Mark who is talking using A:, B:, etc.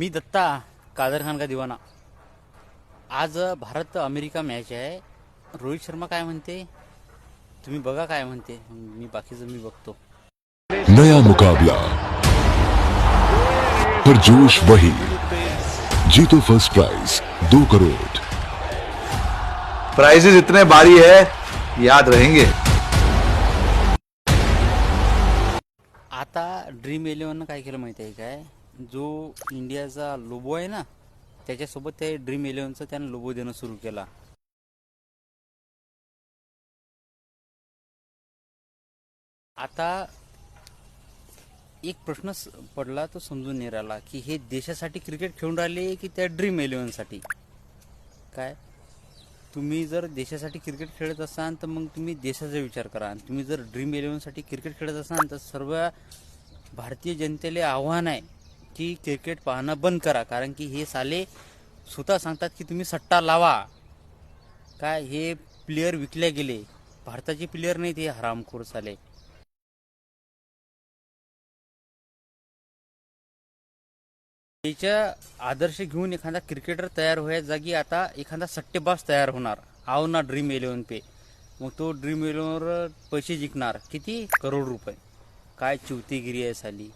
A: मी दत्ता कादर खान का दिवाना. आज Bharat America match आहे. रोहित शर्मा काय म्हणते? तुम्ही बघा काय म्हणते. मी बाकीचं मी बघतो.
B: नया मुकाबला. पर जोश वही. जीतो फर्स्ट प्राइज दो करोड़.
C: प्राइजेस इतने भारी है याद रहेंगे.
A: आता ड्रीम इलेव्हननं काय केलं माहिती आहे काय? जो इंडियाचा लोबो आहे ना त्याच्यासोबत ते ड्रीम इलेव्हनचा त्यानं लोबो देणं सुरू केला. आता एक प्रश्न पडला तो समजून नाही राहिला की हे देशासाठी क्रिकेट खेळून राहिले की त्या ड्रीम इलेव्हनसाठी काय? तुम्ही जर देशासाठी क्रिकेट खेळत असाल तर मग तुम्ही देशाचा विचार करा. आणि तुम्ही जर ड्रीम इलेव्हनसाठी क्रिकेट खेळत असाल तर सर्व भारतीय जनतेला आव्हान आहे की क्रिकेट पाहणं बंद करा कारण की हे साले स्वतः सांगतात की तुम्ही सट्टा लावा. काय हे प्लेयर विकले गेले. भारताचे प्लेयर नाहीत हे हरामखोर साले. त्याच्या आदर्श घेऊन एखादा क्रिकेटर तयार व्हायच्या जागी आता एखादा सट्टेबाज तयार होणार. आव ना ड्रीम इलेव्हन पे. मग तो ड्रीम इलेव्हनवर पैसे जिंकणार. किती? करोड रुपये. काय चिवतीगिरी आहे साली.